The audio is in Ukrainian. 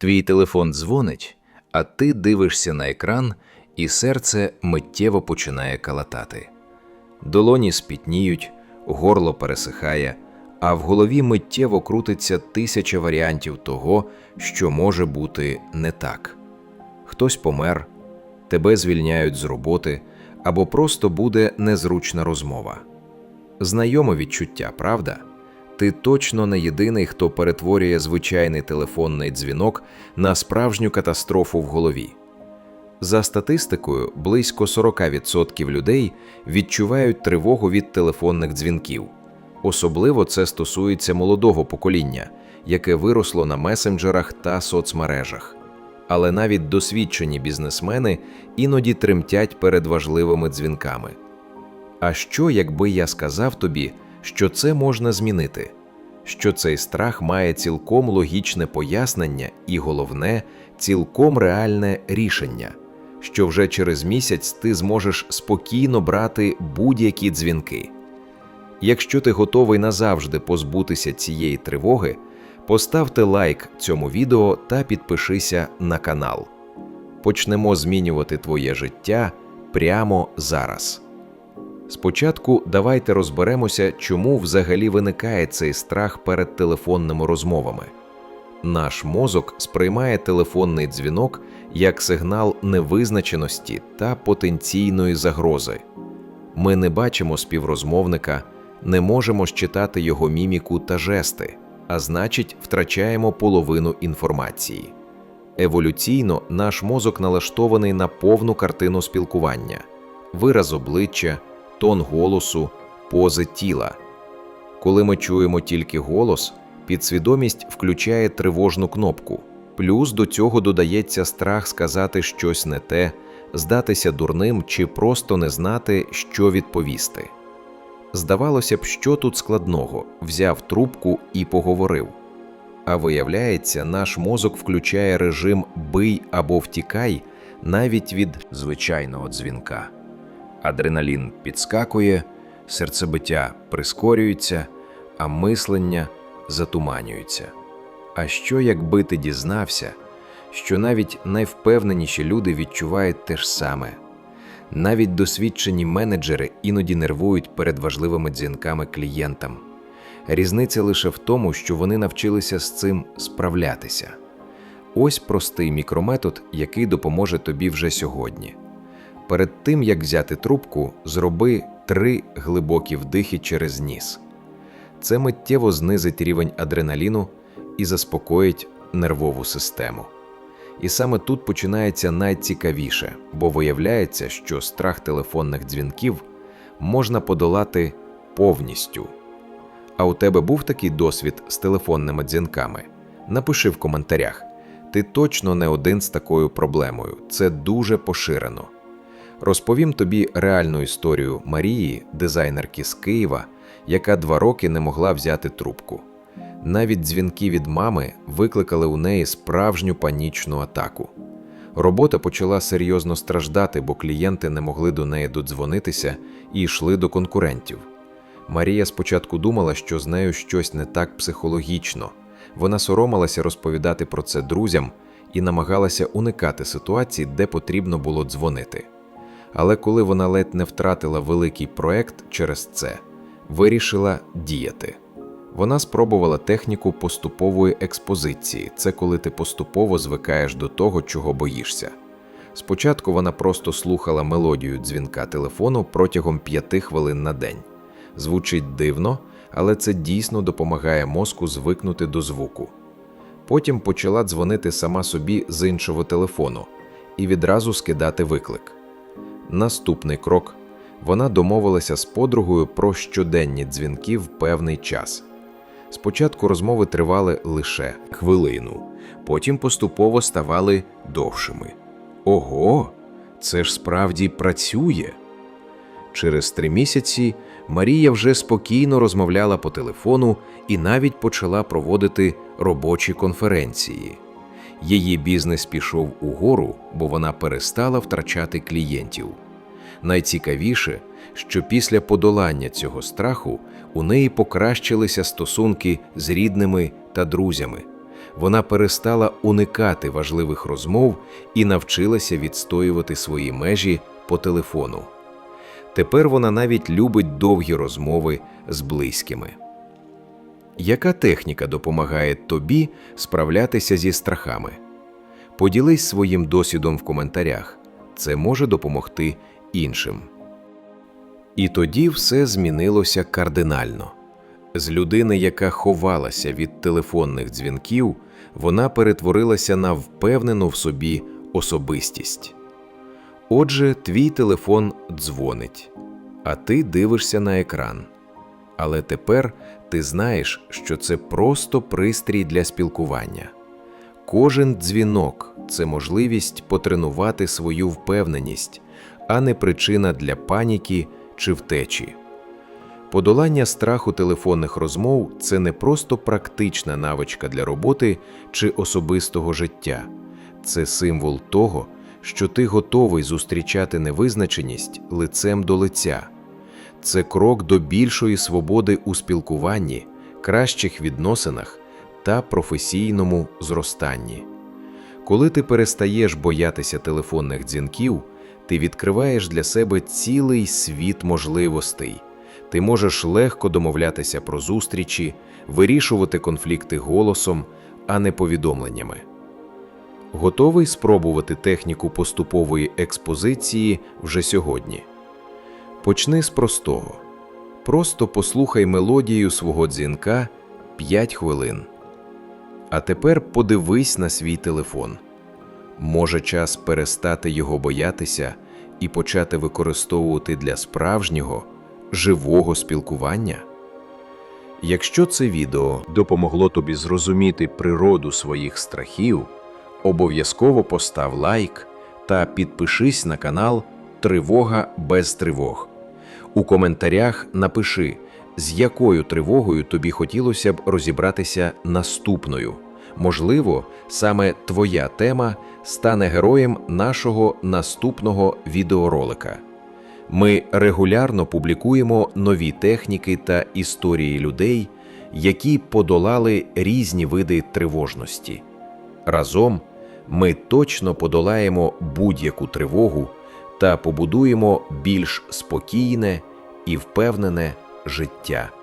Твій телефон дзвонить, а ти дивишся на екран, і серце миттєво починає калатати. Долоні спітніють, горло пересихає, а в голові миттєво крутиться тисяча варіантів того, що може бути не так. Хтось помер, тебе звільняють з роботи, або просто буде незручна розмова. Знайоме відчуття, правда? Ти точно не єдиний, хто перетворює звичайний телефонний дзвінок на справжню катастрофу в голові. За статистикою, близько 40% людей відчувають тривогу від телефонних дзвінків. Особливо це стосується молодого покоління, яке виросло на месенджерах та соцмережах. Але навіть досвідчені бізнесмени іноді тремтять перед важливими дзвінками. А що, якби я сказав тобі, що це можна змінити? Що цей страх має цілком логічне пояснення і, головне, цілком реальне рішення, що вже через місяць ти зможеш спокійно брати будь-які дзвінки. Якщо ти готовий назавжди позбутися цієї тривоги, поставте лайк цьому відео та підпишися на канал. Почнемо змінювати твоє життя прямо зараз. Спочатку давайте розберемося, чому взагалі виникає цей страх перед телефонними розмовами. Наш мозок сприймає телефонний дзвінок як сигнал невизначеності та потенційної загрози. Ми не бачимо співрозмовника, не можемо считати його міміку та жести, а значить, втрачаємо половину інформації. Еволюційно наш мозок налаштований на повну картину спілкування, вираз обличчя, тон голосу, пози тіла. Коли ми чуємо тільки голос, підсвідомість включає тривожну кнопку. Плюс до цього додається страх сказати щось не те, здатися дурним чи просто не знати, що відповісти. Здавалося б, що тут складного взяв трубку і поговорив. А виявляється, наш мозок включає режим бий або втікай навіть від звичайного дзвінка. Адреналін підскакує, серцебиття прискорюється, а мислення затуманюється. А що, якби ти дізнався, що навіть найвпевненіші люди відчувають те ж саме? Навіть досвідчені менеджери іноді нервують перед важливими дзвінками клієнтам. Різниця лише в тому, що вони навчилися з цим справлятися. Ось простий мікрометод, який допоможе тобі вже сьогодні. Перед тим як взяти трубку, зроби три глибокі вдихи через ніс. Це миттєво знизить рівень адреналіну і заспокоїть нервову систему. І саме тут починається найцікавіше, бо виявляється, що страх телефонних дзвінків можна подолати повністю. А у тебе був такий досвід з телефонними дзвінками? Напиши в коментарях. Ти точно не один з такою проблемою, це дуже поширено. Розповім тобі реальну історію Марії, дизайнерки з Києва, яка два роки не могла взяти трубку. Навіть дзвінки від мами викликали у неї справжню панічну атаку. Робота почала серйозно страждати, бо клієнти не могли до неї додзвонитися і йшли до конкурентів. Марія спочатку думала, що з нею щось не так психологічно. Вона соромилася розповідати про це друзям і намагалася уникати ситуацій, де потрібно було дзвонити. Але коли вона ледь не втратила великий проект через це, вирішила діяти. Вона спробувала техніку поступової експозиції це коли ти поступово звикаєш до того, чого боїшся. Спочатку вона просто слухала мелодію дзвінка телефону протягом п'яти хвилин на день. Звучить дивно, але це дійсно допомагає мозку звикнути до звуку. Потім почала дзвонити сама собі з іншого телефону і відразу скидати виклик. Наступний крок вона домовилася з подругою про щоденні дзвінки в певний час. Спочатку розмови тривали лише хвилину, потім поступово ставали довшими. Ого, це ж справді працює. Через три місяці Марія вже спокійно розмовляла по телефону і навіть почала проводити робочі конференції. Її бізнес пішов угору, бо вона перестала втрачати клієнтів. Найцікавіше, що після подолання цього страху у неї покращилися стосунки з рідними та друзями. Вона перестала уникати важливих розмов і навчилася відстоювати свої межі по телефону. Тепер вона навіть любить довгі розмови з близькими. Яка техніка допомагає тобі справлятися зі страхами? Поділись своїм досвідом в коментарях. Це може допомогти іншим. І тоді все змінилося кардинально. З людини, яка ховалася від телефонних дзвінків, вона перетворилася на впевнену в собі особистість. Отже, твій телефон дзвонить, а ти дивишся на екран. Але тепер ти знаєш, що це просто пристрій для спілкування. Кожен дзвінок це можливість потренувати свою впевненість, а не причина для паніки чи втечі. Подолання страху телефонних розмов це не просто практична навичка для роботи чи особистого життя, це символ того, що ти готовий зустрічати невизначеність лицем до лиця. Це крок до більшої свободи у спілкуванні, кращих відносинах та професійному зростанні. Коли ти перестаєш боятися телефонних дзвінків, ти відкриваєш для себе цілий світ можливостей. Ти можеш легко домовлятися про зустрічі, вирішувати конфлікти голосом, а не повідомленнями. Готовий спробувати техніку поступової експозиції вже сьогодні. Почни з простого. Просто послухай мелодію свого дзвінка 5 хвилин. А тепер подивись на свій телефон. Може час перестати його боятися і почати використовувати для справжнього, живого спілкування? Якщо це відео допомогло тобі зрозуміти природу своїх страхів, обов'язково постав лайк та підпишись на канал Тривога без тривог. У коментарях напиши, з якою тривогою тобі хотілося б розібратися наступною. Можливо, саме твоя тема стане героєм нашого наступного відеоролика. Ми регулярно публікуємо нові техніки та історії людей, які подолали різні види тривожності. Разом ми точно подолаємо будь-яку тривогу та побудуємо більш спокійне і впевнене життя.